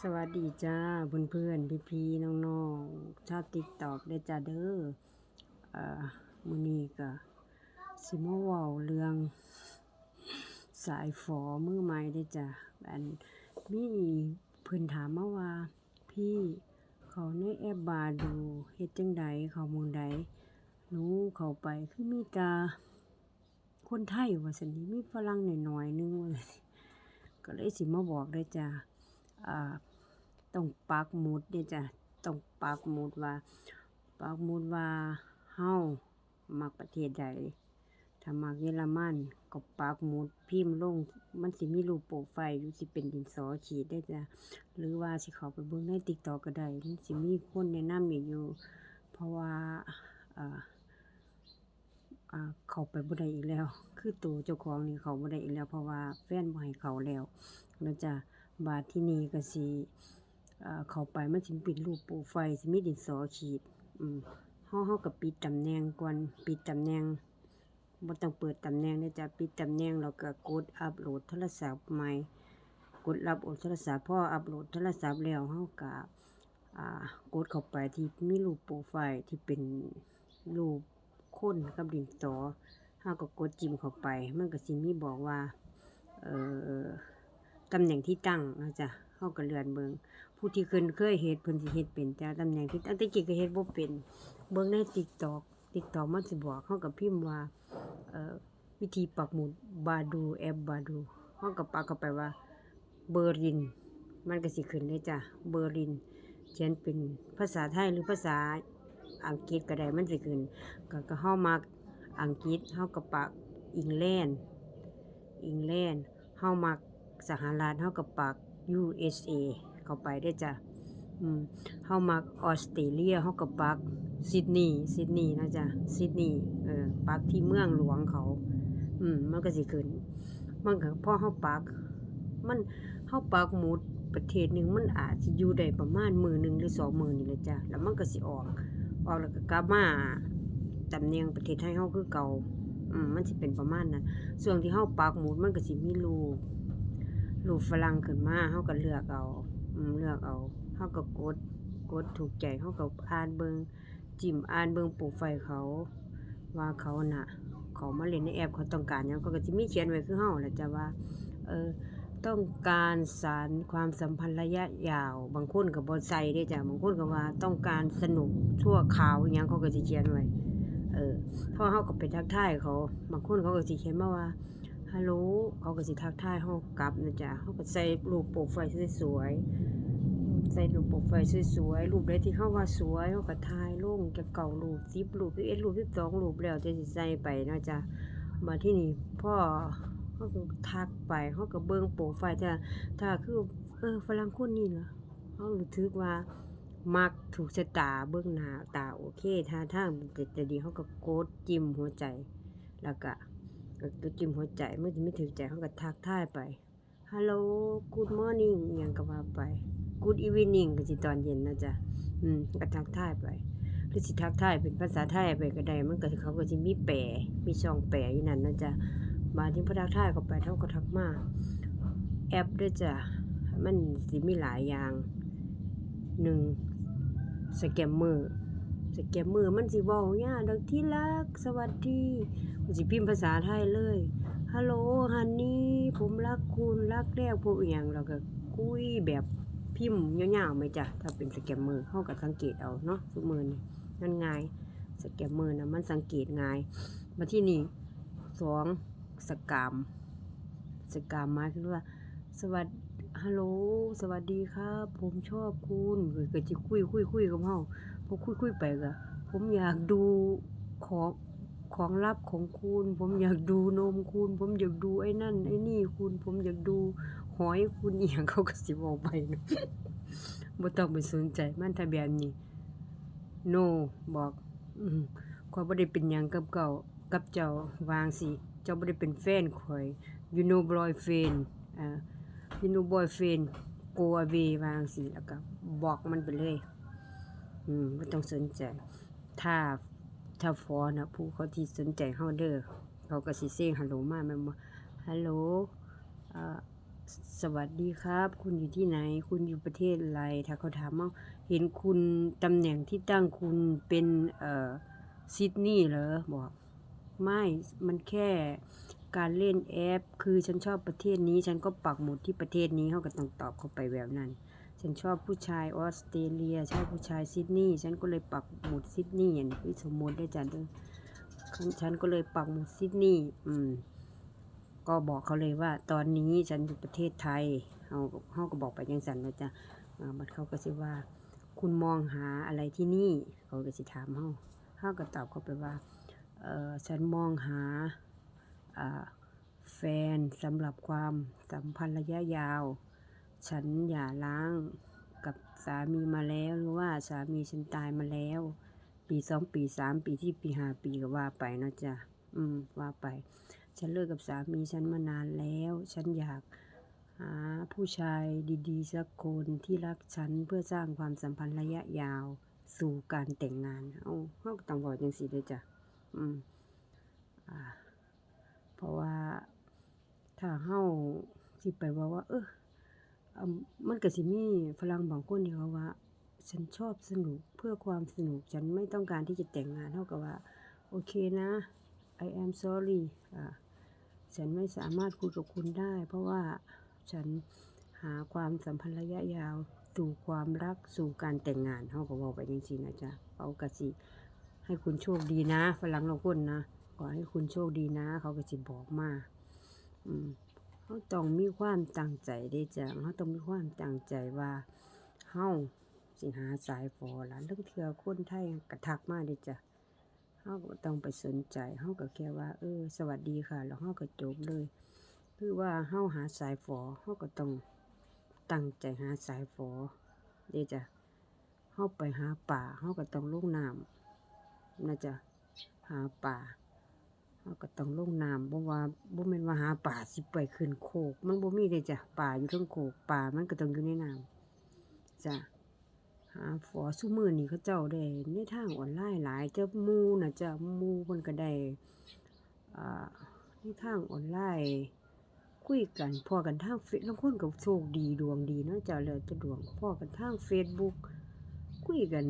สวัสดีจ้าเพื่อนเพื่อนพี่พี่ๆน้องๆชาวติ๊กตอกได้จ้าเด้อเอ่อมือนี้ก็สิมาว้าเรื่อง สายฝอมือใหม่ได้จ้ะอันมีเพิ่นถามมาว่าพี่เขาในแอปบาดูเฮ็ดจังใดข้อมูลใดหนูเขาไปคือมีตาคนไทยว่าซั่นนี่มีฝรั่งน้อยๆหนึงว่าซั่นก็เลยสิมาบอกเด้จ้า อ่าต้องปักหมุดเนี่ยจ้ะต้องปักหมุดว่าปักหมุดว่าเฮามักประเทศใดถ้ามักเยอรมันก็ปักหมุดพิมพ์ลง มันสิมีรูปโปรไฟล์อยู่สิเป็นดินสอขีดได้จ้ะหรือว่าสิเขาไปเบิ่งใน TikTok ก็ได้มันสิมีคนแนะนำอีกอยู่ เพราะว่าอ่าเขาไปบ่ได้อีกแล้ว คือตัวเจ้าของนี่เขาบ่ได้อีกแล้ว เพราะว่าแฟนบ่ให้เขาแล้วแล้วจ้ะ บาดที่นี่ก็สิเข้าไปมันสิป็นรูปโปรไฟล์สิมีดินสอขีดอืมเฮาเฮาก็ปิดตำแหน่งก่อนปิดตำแหน่งบ่ต้องเปิดตำแหน่งเด้อจ้ะปิดตำแหน่งแล้วก็กดอัปโหลดโทรศัพท์ใหม่กดรับโอนโทรศัพท์พออัปโหลดโทรศัพท์แล้วเฮาก็อ่ากดเข้าไปที่มีรูปโปรไฟล์ที่เป็นรูปคนกับดินสอเฮาก็กดจิ้มเข้าไป มันก็สิมีบอกว่าเอ่อ ตำแหน่งที่ตั้งนะจ๊ะเฮาก็เลื่อนเบิงผู้ที่เคยเคยเฮ็ดเพิ่นสิเฮ็ดเป็นแต่ตำแหน่งที่ตั้งแต่กี้ก็เฮ็ดบ่เป็น เบิ่งใน TikTok TikTok มันสิบอกเฮาก็พิมพ์ว่าเอ่อวิธีปักหมุดบาดูแอปบาดูเฮาก็ปักเข้าไปว่าเบอร์ลิน มันก็สิขึ้นเลยจ้ะเบอร์ลินเขียนเป็นภาษาไทยหรือภาษาอังกฤษก็ได้มันสิขึ้นก็ก็เฮามักอังกฤษเฮาก็ปักอังแลนด์อังแลนด์เฮามัก สหรัฐเฮากับปัก USA เข้าไปได้จ้ะอืมเฮามักออสเตรเลียเฮากับปักซิดนีย์ซิดนีย์นะจ๊ะซิดนีย์เออปักที่เมืองหลวงเขา อืมมันก็สิขึ้นมันก็พอเฮาปัก มันเฮาปักหมุดประเทศหนึ่งมันอาจสิอยู่ได้ประมาณมือหนึ่งหรือ2มื้อนี่แหละจ้ะแล้วมันก็สิออก ออกแล้วก็กลับมาตำแหน่งประเทศไทยเฮาคือเก่าอืมมันสิเป็นประมาณนั้นส่วนที่เฮาปักหมุดมันก็สิมีรู รูปฝรั่งขึ้นมาเฮาก็เลือกเอาเลือกเอาเฮาก็กดกดถูกใจเฮาก็อ่านเบิงจิ้มอ่านเบิ่งโปรไฟเขา ว่าเขาน่ะ เขามาเล่นในแอปเขาต้องการหยังเขาก็สิมีเขียนไว้คือเฮาแหละจ้ะว่า เออต้องการสานความสัมพันธ์ระยะยาว บางคนก็บ่ใส่เด้จ้ะบางคนก็ว่าต้องการสนุกชั่วคราวอิหยังเขาก็สิเขียนไว้ เออพอเฮาก็ไปทักทายเขา บางคนเขาก็สิเขียนมาว่า ฮัลโหลเขาก็สิทักทายเฮากลับนะจ๊ะเฮาก็ใส่รูปโปรไฟล์สวยๆใส่รูปโปรไฟล์สวยๆรูปใดที่เฮาว่าสวยเฮาก็ถ่ายลงจักเก่ารูป10รูป11รูป12รูปแล้วแต่สิใส่ไปนะจ๊ะมาที่นี่พ่อเฮาก็ทักไปเฮาก็เบิ่งโปรไฟล์ถ้าถ้าคือเออฝรั่งคนนี้เหรอเฮารู้สึกว่ามักถูกชะตาเบิ่งหน้าตาโอเคท่าทางจะดีเฮาก็กดจิ้มหัวใจแล้วก็ ก็จิ้มหัวใจเมื่อจะไม่ถึงใจเขาก็ทักทายไปฮัลโหลกูดมอร์นิ่งยังก็ว่าไปกูดอีวินิ่งก็สิตอนเย็นนะจ๊ะอืมก็ทักทายไปหรือสิทักทายเป็นภาษาไทยไปก็ได้มันก็เขาก็สิมีแปลมีช่องแปลอยู่นั่นนะจ๊ะบางทีพอทักทายเข้าไปเขาก็ทักมาแอปด้วยจ้ะมันสิมีหลายอย่างหนึ่งสแกมเมอร์ สแกมเมอร์มันสิเว้ายดอกที่รักสวัสดีมันสิพิมพ์ภาษาไทยเลยฮัลโหลฮันนี่ผมรักคุณรักแรกพวกอหย่างแล้วก็คุยแบบพิมพ์ยาวๆไหมจ้ะถ้าเป็นสแกมเมอร์เฮาก็สังเกตเอาเนาะซุมื้อนี้นั่นง่ายสแกมเมอร์นะมันสังเกตง่ายมาที่นี่สองสกามสกามมายถึงว่า สวัสดีฮัลโหล สวัสดีครับ ผมชอบคุณก็ก็สิคุยคุยคุยกับเฮา พอคุยคุยไปก็ผมอยากดูของของลับของคุณ ผมอยากดูนมคุณ ผมอยากดูไอ้นั่น ไอ้นี่คุณ ผมอยากดูหอยคุณอหย่างเขาก็สิเว้าไปเนาะบ่ต้องไปสนใจมันถ้าแบบนี้ no บอกอืมข้อยบ่ได้เป็นหยังกับเก่ากับเจ้าวางสิเจ้าบ่ได้เป็นแฟนข้อย you know boyfriend อ่า you know boyfriend go away วางสิแล้วก็บอกมันไปเลย อืมบ่ต้องสนใจ ถ้าถ้าฟอนะผู้เขาที่สนใจเฮาเด้อเขาก็สิเซฮัลโหลมาแม่นบ่ฮัลโหลเอ่อสวัสดีครับ คุณอยู่ที่ไหน คุณอยู่ประเทศอะไรถ้าเขาถามว่าเห็นคุณตำแหน่งที่ตั้งคุณเป็นเอ่อซิดนีย์เหรอบอกไม่มันแค่การเล่นแอป คือฉันชอบประเทศนี้ ฉันก็ปักหมุดที่ประเทศนี้เขาก็ต้องตอบเข้าไปแบบนั้น ฉันชอบผู้ชายออสเตรเลียชอบผู้ชายซิดนีย์ฉันก็เลยปักหมุดซิดนีย์อย่างนี้สมมติได้จันด้อฉันก็เลยปักหมุดซิดนีย์อืม ก็บอกเขาเลยว่า ตอนนี้ฉันอยู่ประเทศไทยเขาเขาก็บอกไปยังสันนะจ๊ะอ่าบัดเขาก็สิว่า คุณมองหาอะไรที่นี่ เขาก็สิถามเขาเขาก็ตอบเขาไปว่าเออฉันมองหาอ่าแฟนสำหรับความสัมพันธ์ระยะยาว ฉันอย่าล้างกับสามีมาแล้วหรือว่าสามีฉันตายมาแล้ว ปีสองปีสามปีที่ปีห้าปีก็ว่าไปเนาะจ๊ะอืมว่าไป ฉันเลิกกับสามีฉันมานานแล้ว ฉันอยากหาผู้ชายดีๆสักคนที่รักฉันเพื่อสร้างความสัมพันธ์ระยะยาวสู่การแต่งงานเอาเขาก็ต้องบอกจังสิเลยจ้ะอืมอ่าเพราะว่าถ้าเฮาสิไปว่าว่า เออ มันก็สิมีฝรั่งบางคนที่เขาว่า ฉันชอบสนุกเพื่อความสนุกฉันไม่ต้องการที่จะแต่งงานเท่ากับว่า โอเคนะ I am sorry อ่าฉันไม่สามารถคุยกับคุณได้ เพราะว่าฉันหาความสัมพันธ์ระยะยาวสู่ความรักสู่การแต่งงานเขาก็บอกไปจริงๆนะจ๊ะเขากะสิให้คุณโชคดีนะฝรั่งเราคนนะขอให้คุณโชคดีนะ เขาก็สิบอกมา อืม เขาต้องมีความตั้งใจได้จ้ะเขาต้องมีความตั้งใจว่าเฮาสิหาสายฟอละเรื่องเถื่อคนไทยกระทักมาได้จ้ะเฮาก็ต้องไปสนใจเฮาก็แค่ว่า เออ สวัสดีค่ะ แล้วเฮาก็จบเลย คือว่าเฮาหาสายฝอเฮาก็ต้องตั้งใจหาสายฝอเด้จ้ะเฮาไปหาป่าเฮาก็ต้องลงน้ำนะจ๊ะหาป่า เฮาก็ต้องลงน้ำบ่ว่าบ่แม่นว่าหาป่าสิไปขึ้นโคก มันบ่มีเด้จ้ะป่าอยู่เทิงโคกป่ามันก็ต้องอยู่ในน้ำจ้ะหาฝอซุมือนี้เขาเจ้าได้ในทางออนไลน์หลายเจ้าหมู่น่ะจ้ะมู่เพิ่นก็ได้อ่าในทางออนไลน์คุยกันพอกันทางเฟซลางคนก็โชคดีดวงดีเนาะจ้ะแล้วแต่ดวงพอกันทางเฟซบุ๊ก คุยกัน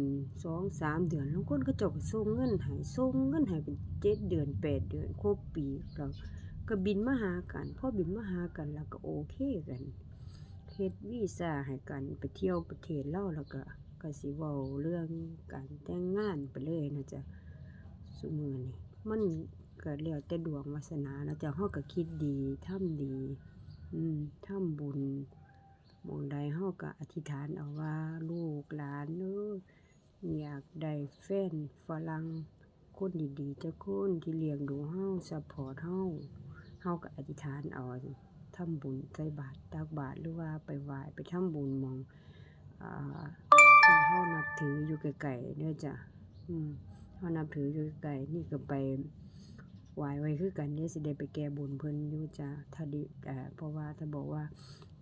2-3เดือนลางคนเขาเจ้าก็ส่งเงินให้ส่งเงินให้เป็น7เดือน8เดือนครบปีแล้วก็บินมาหากันพอบินมาหากันแล้วก็โอเคกันเฮ็ดวีซ่าให้กันไปเที่ยวประเทศล่าแล้วก็ก็สิเว้าเรื่องการแต่งงานไปเลยนะจ๊ะซุมือนี้มันก็แล้วแต่ดวงวาสนานะจ๊ะเฮาก็คิดดีทำดี อืมทำบุญ มองใดเฮาก็อธิษฐานเอาว่าลูกหลานเด้ออยากได้แฟนฝรั่งคนดีๆจักคนที่เลี้ยงดูเฮาซัปพอร์ตเฮาเฮาก็อธิษฐานเอาทำบุญใส่บาตรตักบาตรหรือว่าไปไหว้ไปทำบุญมองอ่าที่เฮานับถืออยู่ไกลๆเด้อจ้ะอืมเฮานับถืออยู่ไกลนี่ก็ไป ไหวไว้คือกันเด้สิได้ไปแก้บนเพิ่นอยู่จ้ะถ้าดิเอ่เพราะว่าถ้าบอกว่า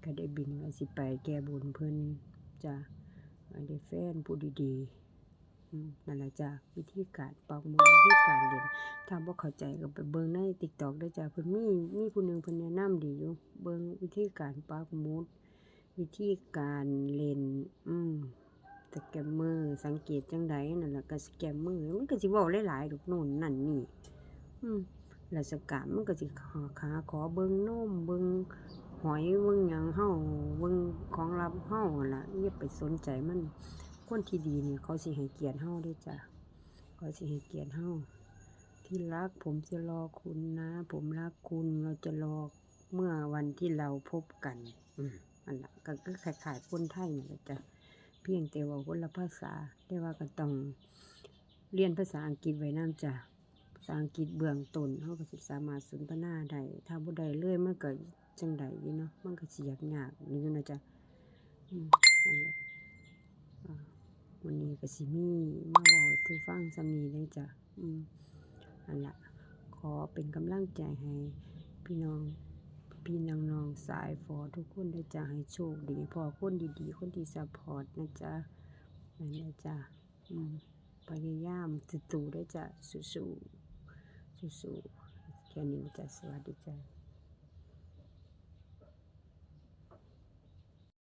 ก็ได้บินก็สิไปแก้บนเพิ่นจ้ะได้แฟนผู้ดีๆนั่นแหละจ้ะวิธีการปักมุดวิธีการเล่นถ้าบ่เข้าใจก็ไปเบิ่งใน TikTok เด้จ้ะเพิ่นมีมีผู้หนึ่งเพิ่นแนะนำดีอยู่เบิ่งวิธีการปักมุดวิธีการเล่นอืมสแกมเมอร์สังเกตจังใดนั่นแหละก็สแกมเมอร์มันก็สิเว้าหลายๆดอกโน่นนั่นนี่ อืมแล้วสกามมันก็สิขอขาขอเบิ่งนมเบิ่งหอยเบิ่งหยังเฮาเบิ่งของลับเฮานั่นล่ะอย่าไปสนใจมัน คนที่ดีเนี่ยเขาสิให้เกียรติเฮาด้อจ้ะเขาสิให้เกียรติเฮาที่รักผมจะรอคุณนะ ผมรักคุณเราจะรอเมื่อวันที่เราพบกัน อืมนั่นล่ะก็คือคล้ายคนไทยนี่แหละจ้ะเพียงแต่ว่าคนละภาษา แต่ว่าก็ต้องเรียนภาษาอังกฤษไว้น้ำจ้ะาษาอังกฤษเบื้องต้นเราก็สิสามารถสนทนาได้ถ้าบ่ได้เลยมันก็จังใดอยู่เนาะมันก็สิยากๆอยู่นะจ๊ะอืมนั่นแหละอ่าวันนี้ก็สิมีมาเว้าสู่ฟังส่ำนี้เลยจ้ะอืมนั่นละขอเป็นกำลังใจให้พี่น้องพี่น้องๆสายฝอทุกคนเด้จ้ะให้โชคดีพอคนดีๆ คนที่ซัปพอร์ตนะจ๊ะนั่นแหละจ้ะอืมพยายามสู้ๆเด้จ้ะสู้ๆ สู้ๆแค่นี้